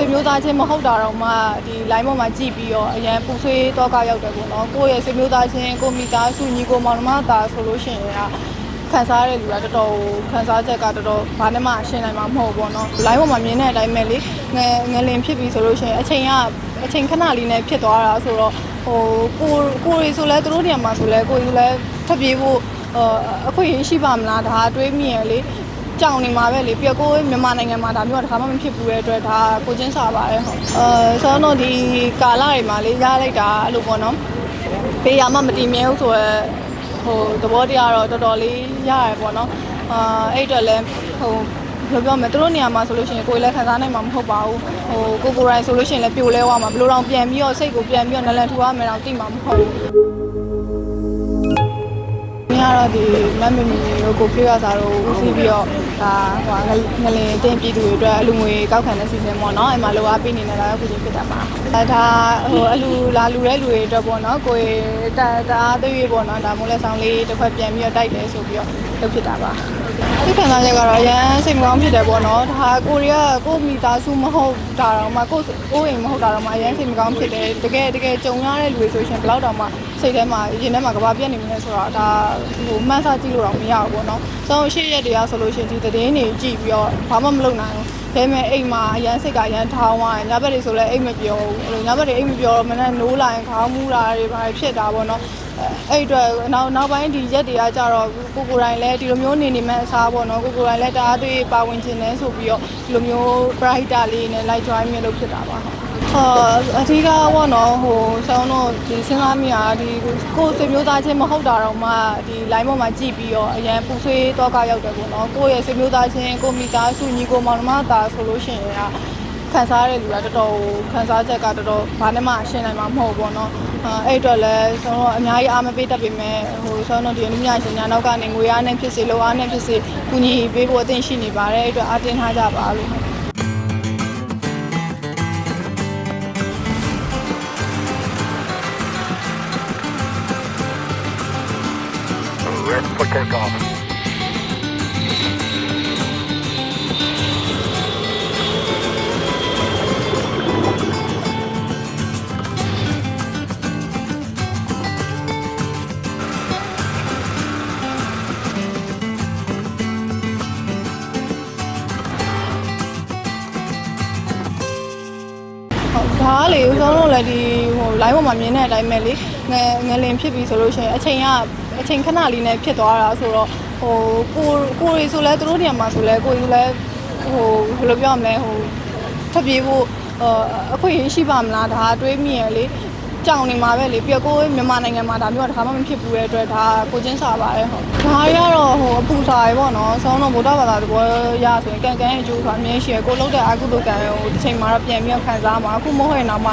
ဆွေမျိုးသားချင်းမဟုတ်တာတော့မှဒီ line ပေါ်မှာကြည့်ပြီးတော့အရန်ပူဆွေးတော့ကရောက်တယ်ပေါ့နော်ကိုယ့်ရဲ့ဆွေမျိုးသားချင်းကိုမိသားစုညီကိုမောင်နှမသားဆိုလို့ရှိရင်ကခံစားရတဲ့လူကတော်တော်ခံစားချက်ကတော်တော်ဘာနဲ့မှရှင်းနိုင်မှာမဟုတ်ဘူးပေါ့နော် line ပေါ်မှာမြင်တဲ့အတိုင်းပဲလေငယ်ငယ်လင်ဖြစ်ပြီဆိုလို့ရှိရင်အချိန်ကအချိန်ခဏလေးနဲ့ဖြစ်သွားတာဆိုတော့ဟိုကိုကိုရီဆိုလဲသူတို့နေရာမှာဆိုလဲကိုရီဆိုလဲထပ်ပြေးဖို့အခွင့်အရေးရှိပါမလားဒါတွေးမြင်ရလေ ကြောင်နေမှာပဲလေပြကိုမြန်မာနိုင်ငံမှာဒါမျိုးကတစ်ခါမှမဖြစ်ဘူးတဲ့အတွက်ဒါကိုချင်းစာပါတယ်ဟုတ်အဲဆိုတော့ဒီကာလတွေမှာလေရလိုက်တာအဲ့လိုပေါ့နော်ပေးရမှမတည်မြဲဘူးဆိုတော့ဟိုသဘောတရားတော့တော်တော်လေးရရပေါ့နော်အာအဲ့အတွက်လည်းဟိုဘယ်လိုပြောမလဲသူတို့နေရာမှာဆိုလို့ရှိရင်ကိုယ်လည်းခံစားနိုင်မှာမဟုတ်ပါဘူးဟိုကိုကိုယ်တိုင်ဆိုလို့ရှိရင်လည်းပြိုလဲသွားမှာဘယ်လိုတော့ပြန်ပြီးတော့စိတ်ကိုပြန်ပြီးတော့နလန်ထူရမယ်တော့သိမှာမဟုတ်ဘူး။ ညကတော့ဒီမမ်မီမီတို့ကိုပြေရစားတို့ဦးစီးပြီးတော့ဒါဟိုငလင်တင်ပြည်သူတွေအတွက်အလူငွေကောက်ခံတဲ့စီစဉ်ပေါ့နော်။အဲ့မှာလိုအားပေးနေနေတာကခုချင်းဖြစ်တာပါ။အဲဒါဟိုအလူလာလူတဲ့လူတွေအတွက်ပေါ့နော်။ကိုယ်တတအားသွေးပေါ့နော်။ဒါမိုးလဲဆောင်လေးတစ်ခွက်ပြန်ပြီးတော့တိုက်တယ်ဆိုပြီးတော့လုပ်ဖြစ်တာပါ။ ဒီခံစားချက်ကတော့ရမ်းစိတ်မကောင်းဖြစ်တယ်ပေါ့နော်။ဒါကိုရီးယားကိုမိသားစုမဟုတ်တာတော့မှကိုကိုအိမ်မဟုတ်တာတော့မှရမ်းစိတ်မကောင်းဖြစ်တယ်။တကယ်တကယ်ကြုံရတဲ့လူတွေဆိုရှင်ဘယ်တော့မှစိတ်ထဲမှာရင်ထဲမှာကဘာပြက်နေမလဲဆိုတော့ဒါဟိုမှန်းဆကြည့်လို့တော့မရဘူးပေါ့နော်။ ဆိုတော့ရှေ့ရက်တရားဆိုလို့ရှင်ဒီသတင်းတွေကြည့်ပြီးတော့ဘာမှမလုပ်နိုင်ဘူး။ဒါပေမဲ့အိမ်မှာအရန်စိတ်ကအရန်ထောင်းသွားတယ်။ညဘက်တွေဆိုလည်းအိမ်မပြောဘူး။အဲ့လိုညဘက်တွေအိမ်မပြောတော့မနေ့နိုးလာရင်ခေါင်းမူတာတွေဘာဖြစ်တာပေါ့နော်။အဲ့အတွက်နောက်နောက်ပိုင်းဒီရက်တွေကကြတော့ကိုကိုတိုင်းလည်းဒီလိုမျိုးနေနေမှအစားပေါ့နော်ကိုကိုတိုင်းလည်းတအားသွေးပါဝင်ခြင်းနဲ့ဆိုပြီးတော့ဒီလိုမျိုး brighter လေးနဲ့ light join မျိုးလုပ်ဖြစ်တာပါ ဟုတ်အထူးကပေါ့နော်ဟိုဆောင်းတော့ဒီစဉ်းစားမိတာဒီကိုဆွေမျိုးသားချင်းမဟုတ်တာတော့မှဒီ line ပေါ်မှာကြည့်ပြီးတော့အရန်ပူဆွေးတော့ကရောက်တယ်ပေါ့နော်ကိုယ့်ရဲ့ဆွေမျိုးသားချင်းကိုမိသားစုညီကိုမောင်နှမသားဆိုလို့ရှိရင်ကခံစားရတဲ့လူကတော်တော်ခံစားချက်ကတော်တော်ဘာနဲ့မှရှင်းနိုင်မှာမဟုတ်ဘူးပေါ့နော်အဲ့အတွက်လည်းဆိုတော့အများကြီးအားမပေးတတ်ပေမဲ့ဟိုဆိုတော့ဒီအနည်းငယ်ရှင်ညာနောက်ကနေငွေအားနဲ့ဖြစ်စေလိုအားနဲ့ဖြစ်စေကူညီပေးဖို့အသင့်ရှိနေပါတယ်အဲ့အတွက်အားတင်းထားကြပါလို့ for takeoff. ဟုတ်ဒါကလေဦးဆုံးတော့လည်းဒီဟို live ပေါ်မှာမြင်တဲ့အတိုင်းပဲလေငယ်ငယ်လင်ဖြစ်ပြီဆိုလို့ရှိရင်အချိန်က အချိန်ခဏလေးနဲ့ဖြစ်သွားတာဆိုတော့ဟိုကိုကိုရီဆိုလဲသူတို့နေရာမှာဆိုလဲကိုရီလဲဟိုဘယ်လိုပြောရမလဲဟိုထပ်ပြေးဖို့အခွင့်အရေးရှိပါမလားဒါတွေးမြင်ရလေကြောင်နေမှာပဲလေပြကိုမြန်မာနိုင်ငံမှာဒါမျိုးကတစ်ခါမှမဖြစ်ဘူးတဲ့အတွက်ဒါကိုချင်းစာပါတယ်ဟုတ်ဒါရတော့ဟိုအပူစာရေပေါ့နော်ဆောင်းတော့ဗုဒ္ဓဘာသာတဘောရဆိုရင်ကန်ကန်အကျိုးဆိုတာအမြင်ရှိရကိုလုံးတဲ့အကုသိုလ်ကံကိုတစ်ချိန်မှာတော့ပြန်ပြီးခံစားမှာအခုမဟုတ်ရင်တော့မှ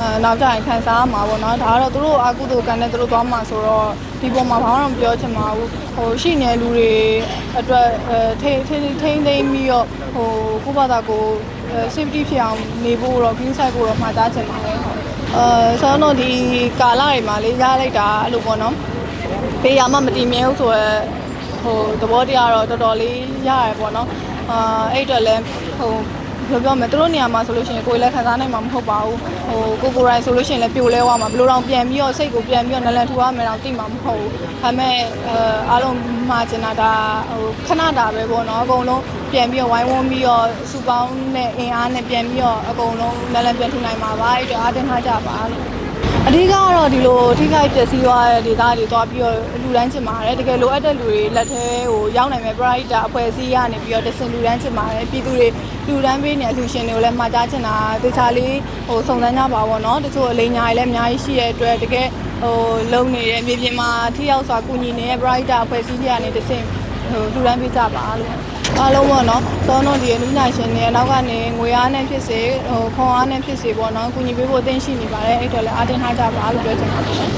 အဲနောက်ကျရင်ခံစားမှာပေါ့နော်ဒါကတော့သူတို့အကုသိုလ်ကံနဲ့သူတို့သွားမှာဆိုတော့ဒီပေါ်မှာဘာမှမပြောချင်ပါဘူးဟိုရှိနေလူတွေအတွက်အဲထိထိထိမ့်သိမ့်ပြီးတော့ဟိုကိုယ့်ဘာသာကို safety ဖြစ်အောင်နေဖို့တော့ view site ကိုတော့မှာကြားချင်ပါတယ်ဟုတ်အဲဆိုတော့ဒီကာလတွေမှာလေရလိုက်တာအဲ့လိုပေါ့နော်ပေးရမှမတည်မြဲဘူးဆိုတော့ဟိုသဘောတရားတော့တော်တော်လေးရရပေါ့နော်အာအဲ့အတွက်လည်းဟို ဘယ်လိုပြောမလဲသူတို့နေရာမှာဆိုလို့ရှိရင်ကိုယ်လည်းခံစားနိုင်မှာမဟုတ်ပါဘူးဟိုကိုကိုယ်တိုင်ဆိုလို့ရှိရင်လည်းပြိုလဲသွားမှာဘယ်လိုတော့ပြန်ပြီးတော့စိတ်ကိုပြန်ပြီးတော့နလန်ထူရမယ်တော့သိမှာမဟုတ်ဘူးဒါပေမဲ့အဲအားလုံးမှာကျင်တာဒါဟိုခဏတာပဲပေါ့နော်အကုန်လုံးပြန်ပြီးတော့ဝိုင်းဝန်းပြီးတော့စူပေါင်းနဲ့အင်အားနဲ့ပြန်ပြီးတော့အကုန်လုံးနလန်ပြန်ထူနိုင်မှာပါအဲ့တော့အားတင်ထားကြပါလို့ အဓိကကတော့ဒီလိုထိခိုက်ပျက်စီးသွားတဲ့ဒေသတွေသွားပြီးတော့လူတန်းချင်ပါတယ်တကယ်လိုအပ်တဲ့လူတွေလက်ထဲဟိုရောက်နိုင်မဲ့ပရိုက်တာအဖွဲ့အစည်းရနေပြီးတော့တစင်လူတန်းချင်ပါတယ်ပြည်သူတွေလူတန်းပေးနေအလူရှင်တွေကိုလည်းမှာကြားချင်တာတခြားလေးဟိုစုံစမ်းကြပါဘောနော်တချို့အလိညာတွေလည်းအများကြီးရှိရဲ့အတွက်တကယ်ဟိုလုံနေတဲ့မြေပြင်မှာထိရောက်စွာကူညီနေတဲ့ပရိုက်တာအဖွဲ့အစည်းတွေကနေတစင်ဟိုလူတန်းပေးကြပါလို့ အားလုံးပေါ့နော်သောတော့ဒီအနုညာရှင်တွေအနောက်ကနေငွေအားနဲ့ဖြစ်စေဟိုခွန်အားနဲ့ဖြစ်စေပေါ့နော်ကူညီပေးဖို့အသင့်ရှိနေပါတယ်အဲ့တော့လည်းအားတင်ထားကြပါလို့ပြောချင်ပါတယ်